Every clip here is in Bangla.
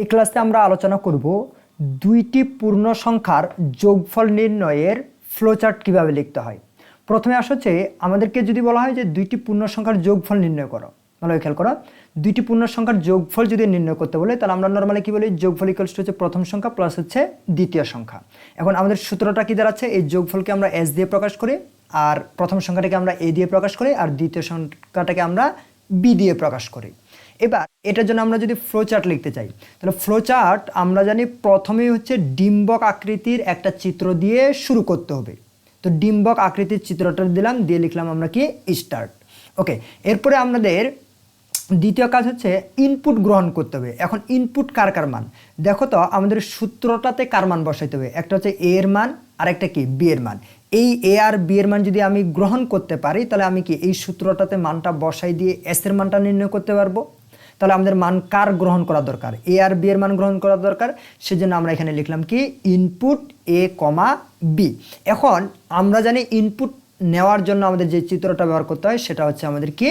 এই ক্লাসে আমরা আলোচনা করব দুইটি পূর্ণ সংখ্যার যোগফল নির্ণয়ের ফ্লোচার্ট কীভাবে লিখতে হয়। প্রথমে আস হচ্ছে আমাদেরকে যদি বলা হয় যে দুইটি পূর্ণ সংখ্যার যোগফল নির্ণয় করো। ভালো খেয়াল করো, দুইটি পূর্ণ সংখ্যার যোগফল যদি নির্ণয় করতে বলে, তাহলে আমরা নর্মালি কি বলি? যোগফল ইকুয়ালস হচ্ছে প্রথম সংখ্যা প্লাস হচ্ছে দ্বিতীয় সংখ্যা। এখন আমাদের সূত্রটা কি দাঁড়াচ্ছে? এই যোগফলকে আমরা এস দিয়ে প্রকাশ করি, আর প্রথম সংখ্যাটাকে আমরা এ দিয়ে প্রকাশ করি, আর দ্বিতীয় সংখ্যাটাকে আমরা বি দিয়ে প্রকাশ করি। এবার, এটার জন্য আমরা যদি ফ্লোচার্ট লিখতে চাই, তাহলে ফ্লোচার্ট আমরা জানি প্রথমেই হচ্ছে ডিম্বক আকৃতির একটা চিত্র দিয়ে শুরু করতে হবে। তো ডিম্বক আকৃতির চিত্রটা দিলাম, দিয়ে লিখলাম আমরা কি? স্টার্ট ওকে এরপরে আমাদের দ্বিতীয় কাজ হচ্ছে ইনপুট গ্রহণ করতে হবে। এখন ইনপুট কার কার মান? দেখো তো, আমাদের সূত্রটাতে কার মান বসাইতে হবে? একটা হচ্ছে এ এর মান আর একটা কি? বি এর মান। এই এ আর বি এর মান যদি আমি গ্রহণ করতে পারি, তাহলে আমি কি এই সূত্রটাতে মানটা বসাই দিয়ে এস এর মানটা নির্ণয় করতে পারব? তাহলে আমাদের মান কার গ্রহণ করা দরকার? এ আর বি এর মান গ্রহণ করা দরকার। সেজন্য আমরা এখানে লিখলাম কি? ইনপুট এ কমা বি এখন আমরা জানি ইনপুট নেওয়ার জন্য আমাদের যে চিত্রটা ব্যবহার করতে হয়, সেটা হচ্ছে আমাদের কি?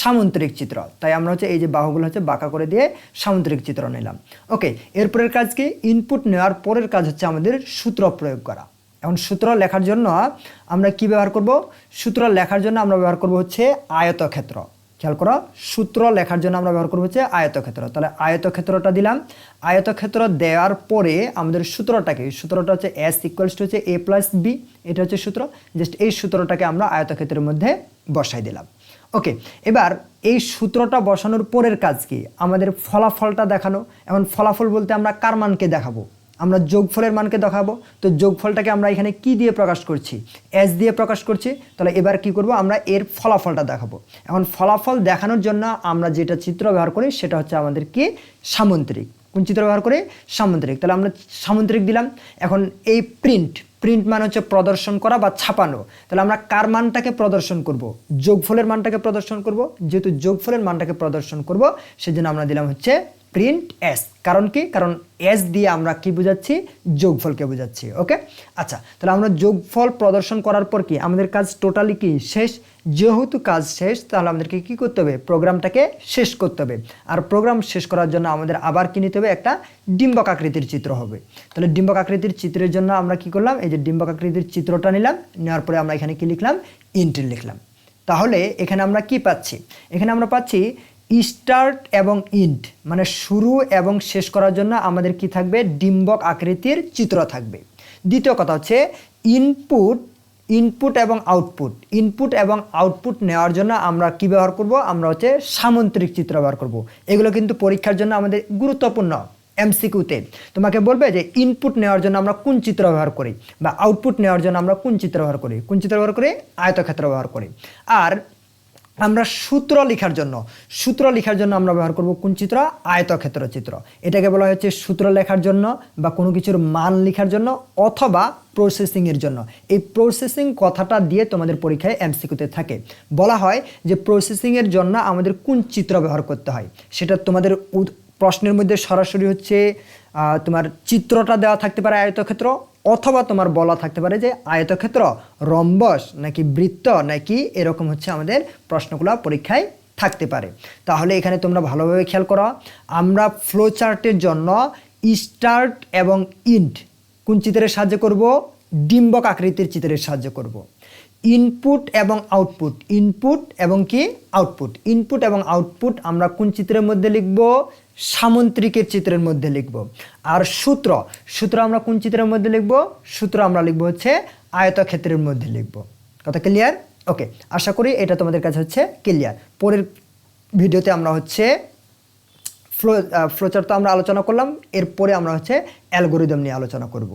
সামন্তরিক চিত্র। তাই আমরা হচ্ছে এই যে বাহুগুলো হচ্ছে বাঁকা করে দিয়ে সামন্তরিক চিত্র নিলাম। ওকে, এরপরের কাজ কি? ইনপুট নেওয়ার পরের কাজ হচ্ছে আমাদের সূত্র প্রয়োগ করা। এখন সূত্র লেখার জন্য আমরা কি ব্যবহার করব? সূত্র লেখার জন্য আমরা ব্যবহার করব হচ্ছে আয়তক্ষেত্র। খেয়াল করো, সূত্র লেখার জন্য আমরা ব্যবহার করব হচ্ছে আয়তক্ষেত্র। তাহলে আয়তক্ষেত্রটা দিলাম। আয়তক্ষেত্র দেওয়ার পরে আমাদের সূত্রটাকে সূত্রটা হচ্ছে এস ইকুয়ালস টু হচ্ছে এ প্লাস বি এটা হচ্ছে সূত্র। জাস্ট এই সূত্রটাকে আমরা আয়তক্ষেত্রের মধ্যে বসাই দিলাম। ওকে এবার এই সূত্রটা বসানোর পরের কাজ কি? আমাদের ফলাফলটা দেখানো। এখন ফলাফল বলতে আমরা কার মানকে দেখাবো? আমরা যোগফলের মানকে দেখাবো। তো যোগফলটাকে আমরা এখানে কি দিয়ে প্রকাশ করছি? এস দিয়ে প্রকাশ করছি। তাহলে এবার কি করব? আমরা এর ফলাফলটা দেখাবো। এখন ফলাফল দেখানোর জন্য আমরা যেটা চিত্র ব্যবহার করি, সেটা হচ্ছে আমাদের কি? সামন্ত্রিক। কোন চিত্র ব্যবহার করে? সামন্ত্রিক। তাহলে আমরা সামন্ত্রিক দিলাম। এখন এই প্রিন্ট প্রিন্ট মানে হচ্ছে প্রদর্শন করা বা ছাপানো। তাহলে আমরা কার মানটাকে প্রদর্শন করব? যোগফলের মানটাকে প্রদর্শন করব। যেহেতু যোগফলের মানটাকে প্রদর্শন করব, সেজন্য আমরা দিলাম হচ্ছে প্রিন্ট এস কারণ কি? কারণ এস দিয়ে আমরা কি বোঝাচ্ছি? যোগফলকে বোঝাচ্ছি, ওকে? আচ্ছা তাহলে আমরা যোগফল প্রদর্শন করার পর কি? আমাদের কাজ টোটালি কি? শেষ। যেহেতু কাজ শেষ, তাহলে আমাদেরকে কি করতে হবে? প্রোগ্রামটাকে শেষ করতে হবে। আর প্রোগ্রাম শেষ করার জন্য আমাদের আবার কি নিতে হবে? একটা ডিম্বক আকৃতির চিত্র হবে। তাহলে ডিম্বক আকৃতির চিত্রের জন্য আমরা কি করলাম? এই যে ডিম্বক আকৃতির চিত্রটা নিলাম। নেওয়ার পরে আমরা এখানে কি লিখলাম? ইন্টিল লিখলাম। তাহলে এখানে আমরা কি পাচ্ছি? এখানে আমরা পাচ্ছি স্টার্ট এবং ইন্ট মানে শুরু এবং শেষ করার জন্য আমাদের কি থাকবে? ডিম্বক আকৃতির চিত্র থাকবে। দ্বিতীয় কথা হচ্ছে ইনপুট ইনপুট এবং আউটপুট ইনপুট এবং আউটপুট নেওয়ার জন্য আমরা কি ব্যবহার করব? আমরা হচ্ছে সামন্ত্রিক চিত্র ব্যবহার করব। এগুলো কিন্তু পরীক্ষার জন্য আমাদের গুরুত্বপূর্ণ এমসিকিউতে তোমাকে বলবে যে ইনপুট নেওয়ার জন্য আমরা কোন চিত্র ব্যবহার করি? বা আউটপুট নেওয়ার জন্য আমরা কোন চিত্র ব্যবহার করি? কোন চিত্র ব্যবহার করি? আয়তক্ষেত্র ব্যবহার করি। আর আমরা সূত্র লেখার জন্য। সূত্র লেখার জন্য আমরা ব্যবহার করব কোন চিত্র? আয়তক্ষেত্র চিত্র। এটাকে বলা হচ্ছে সূত্র লেখার জন্য বা কোনো কিছুর মান লেখার জন্য অথবা প্রসেসিংয়ের জন্য। এই প্রসেসিং কথাটা দিয়ে তোমাদের পরীক্ষায় এমসিকিউতে থাকে। বলা হয় যে প্রসেসিংয়ের জন্য আমাদের কোন চিত্র ব্যবহার করতে হয়? সেটা তোমাদের প্রশ্নের মধ্যে সরাসরি হচ্ছে তোমার চিত্রটা দেওয়া থাকতে পারে আয়তক্ষেত্র অথবা তোমার বলা থাকতে পারে যে আয়তক্ষেত্র, রম্বস নাকি বৃত্ত নাকি এরকম হচ্ছে আমাদের প্রশ্নগুলো পরীক্ষায় থাকতে পারে। তাহলে এখানে তোমরা ভালোভাবে খেয়াল করো, আমরা ফ্লো চার্টের জন্য স্টার্ট এবং ইন্ট কোন চিত্রের সাহায্য করব? ডিম্বক আকৃতির চিত্রের সাহায্য করব। ইনপুট এবং আউটপুট ইনপুট এবং কি? আউটপুট ইনপুট এবং আউটপুট আমরা কোন চিত্রের মধ্যে লিখব? সামন্ত্রিকের চিত্রের মধ্যে লিখব। আর সূত্র? সূত্র আমরা কোন চিত্রের মধ্যে লিখব? সূত্র আমরা লিখব হচ্ছে আয়তক্ষেত্রের মধ্যে লিখব। কথা ক্লিয়ার ওকে আশা করি এটা তোমাদের কাছে হচ্ছে ক্লিয়ার পরের ভিডিওতে আমরা হচ্ছে ফ্লো ফ্লোচার তো আমরা আলোচনা করলাম। এরপরে আমরা হচ্ছে অ্যালগোরিদম নিয়ে আলোচনা করব।